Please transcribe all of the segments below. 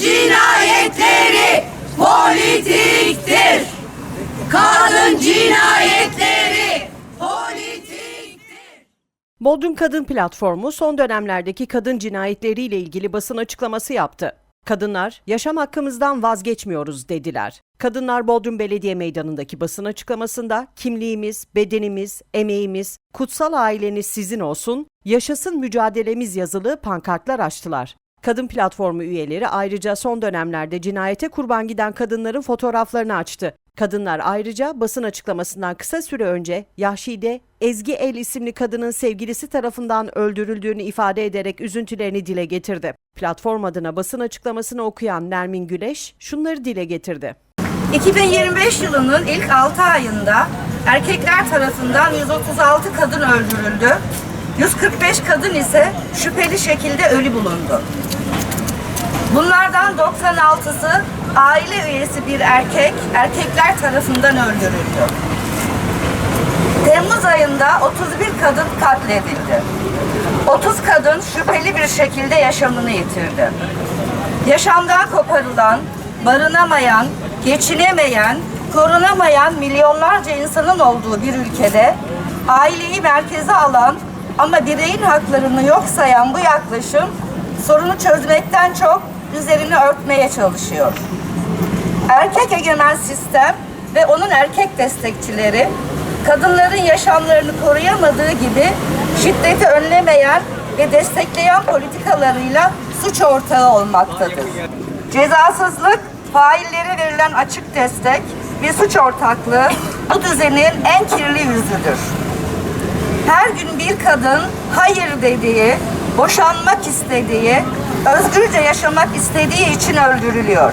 cinayetleri politiktir. Kadın cinayetleri politiktir. Bodrum Kadın Platformu son dönemlerdeki kadın cinayetleriyle ilgili basın açıklaması yaptı. Kadınlar, yaşam hakkımızdan vazgeçmiyoruz dediler. Kadınlar Bodrum Belediye Meydanı'ndaki basın açıklamasında kimliğimiz, bedenimiz, emeğimiz, kutsal aileniz sizin olsun, yaşasın mücadelemiz yazılı pankartlar açtılar. Kadın platformu üyeleri ayrıca son dönemlerde cinayete kurban giden kadınların fotoğraflarını açtı. Kadınlar ayrıca basın açıklamasından kısa süre önce Yahşi'de Ezgi El isimli kadının sevgilisi tarafından öldürüldüğünü ifade ederek üzüntülerini dile getirdi. Platform adına basın açıklamasını okuyan Nermin Güleş şunları dile getirdi. 2025 yılının ilk 6 ayında erkekler tarafından 136 kadın öldürüldü. 145 kadın ise şüpheli şekilde ölü bulundu. Bunlardan 96'sı aile üyesi bir erkek, erkekler tarafından öldürüldü. Temmuz ayında 31 kadın katledildi. 30 kadın şüpheli bir şekilde yaşamını yitirdi. Yaşamdan koparılan, barınamayan, geçinemeyen, korunamayan milyonlarca insanın olduğu bir ülkede aileyi merkeze alan ama bireyin haklarını yok sayan bu yaklaşım sorunu çözmekten çok üzerini örtmeye çalışıyor. Erkek egemen sistem ve onun erkek destekçileri kadınların yaşamlarını koruyamadığı gibi şiddeti önlemeyen ve destekleyen politikalarıyla suç ortağı olmaktadır. Cezasızlık, faillere verilen açık destek ve suç ortaklığı bu düzenin en kirli yüzüdür. Her gün bir kadın hayır dediği, boşanmak istediği, özgürce yaşamak istediği için öldürülüyor.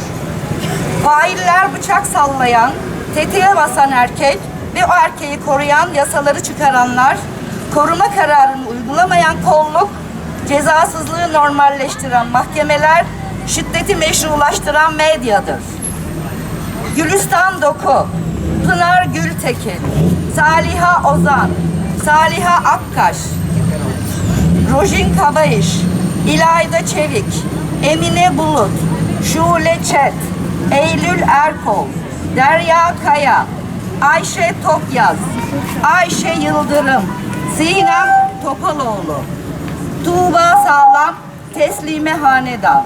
Failler bıçak sallayan, tetiğe basan erkek ve o erkeği koruyan yasaları çıkaranlar, koruma kararını uygulamayan kolluk, cezasızlığı normalleştiren mahkemeler, şiddeti meşrulaştıran medyadır. Gülistan Doku, Pınar Gültekin, Saliha Ozan, Saliha Akkaş, Rojin Kabayış, İlayda Çevik, Emine Bulut, Şule Çet, Eylül Erkol, Derya Kaya, Ayşe Tokyaz, Ayşe Yıldırım, Sinem Topaloğlu, Tuğba Sağlam, Teslime Hanedan.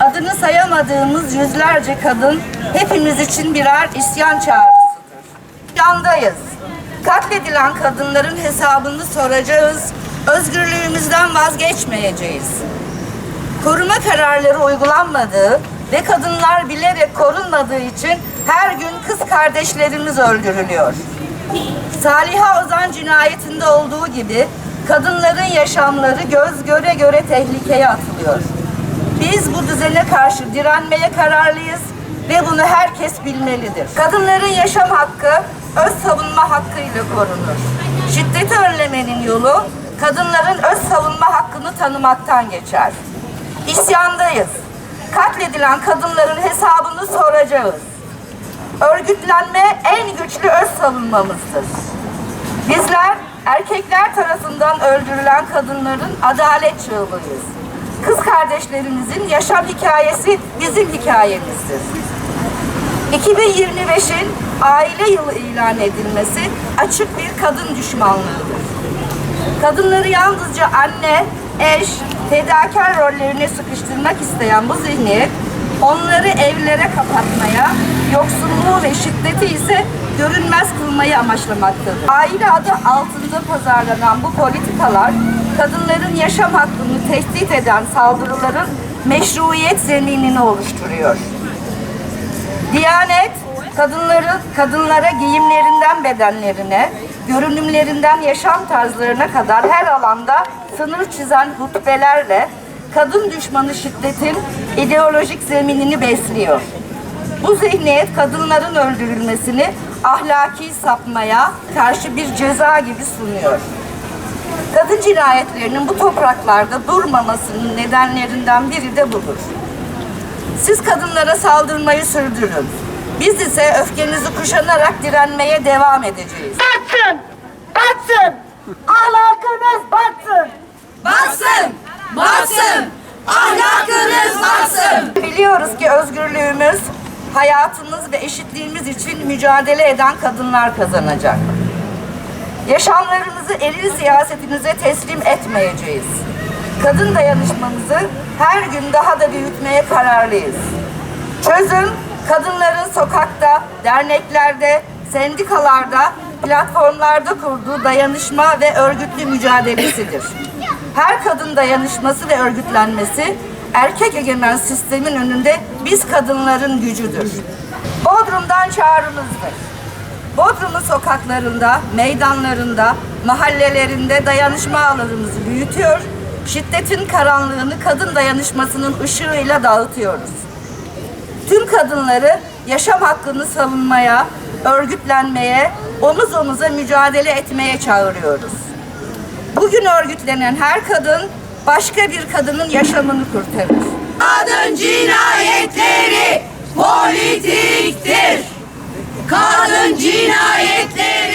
Adını sayamadığımız yüzlerce kadın hepimiz için birer isyan çağrısıdır. Yandayız. Katledilen kadınların hesabını soracağız. Özgürlüğümüzden vazgeçmeyeceğiz. Koruma kararları uygulanmadığı ve kadınlar bilerek korunmadığı için her gün kız kardeşlerimiz öldürülüyor. Saliha Ozan cinayetinde olduğu gibi kadınların yaşamları göz göre göre tehlikeye atılıyor. Biz bu düzene karşı direnmeye kararlıyız ve bunu herkes bilmelidir. Kadınların yaşam hakkı öz savunma hakkıyla korunur. Şiddeti önlemenin yolu kadınların öz savunma hakkını tanımaktan geçer. İsyandayız. Katledilen kadınların hesabını soracağız. Örgütlenme en güçlü öz savunmamızdır. Bizler erkekler tarafından öldürülen kadınların adalet çığlığıyız. Kız kardeşlerimizin yaşam hikayesi bizim hikayemizdir. 2025'in aile yılı ilan edilmesi açık bir kadın düşmanlığıdır. Kadınları yalnızca anne, eş, fedakar rollerine sıkıştırmak isteyen bu zihniyet onları evlere kapatmaya, yoksulluğu ve şiddeti ise görünmez kılmayı amaçlamaktadır. Aile adı altında pazarlanan bu politikalar kadınların yaşam hakkını tehdit eden saldırıların meşruiyet zeminini oluşturuyor. Diyanet kadınların kadınlara giyimlerinden bedenlerine, görünümlerinden yaşam tarzlarına kadar her alanda sınır çizen hutbelerle kadın düşmanı şiddetin ideolojik zeminini besliyor. Bu zihniyet kadınların öldürülmesini ahlaki sapmaya karşı bir ceza gibi sunuyor. Kadın cinayetlerinin bu topraklarda durmamasının nedenlerinden biri de budur. Siz kadınlara saldırmayı sürdürün. Biz ise öfkenizi kuşanarak direnmeye devam edeceğiz. batsın, batsın, ahlakınız batsın. Batsın, batsın, ahlakınız batsın. Biliyor Biliyoruz ki özgürlüğümüz, hayatımız ve eşitliğimiz için mücadele eden kadınlar kazanacak. Yaşamlarımızı eril siyasetinize teslim etmeyeceğiz. Kadın dayanışmamızı her gün daha da büyütmeye kararlıyız. Çözüm, kadınların sokakta, derneklerde, sendikalarda, platformlarda kurduğu dayanışma ve örgütlü mücadelesidir. Her kadın dayanışması ve örgütlenmesi, erkek egemen sistemin önünde biz kadınların gücüdür. Bodrum'dan çağrımızdır. Bodrum'un sokaklarında, meydanlarında, mahallelerinde dayanışma ağlarımızı büyütüyor, şiddetin karanlığını kadın dayanışmasının ışığıyla dağıtıyoruz. Tüm kadınları yaşam hakkını savunmaya, örgütlenmeye, omuz omuza mücadele etmeye çağırıyoruz. Bugün örgütlenen her kadın başka bir kadının yaşamını kurtarır. Kadın cinayetleri politiktir. Kadın cinayetleri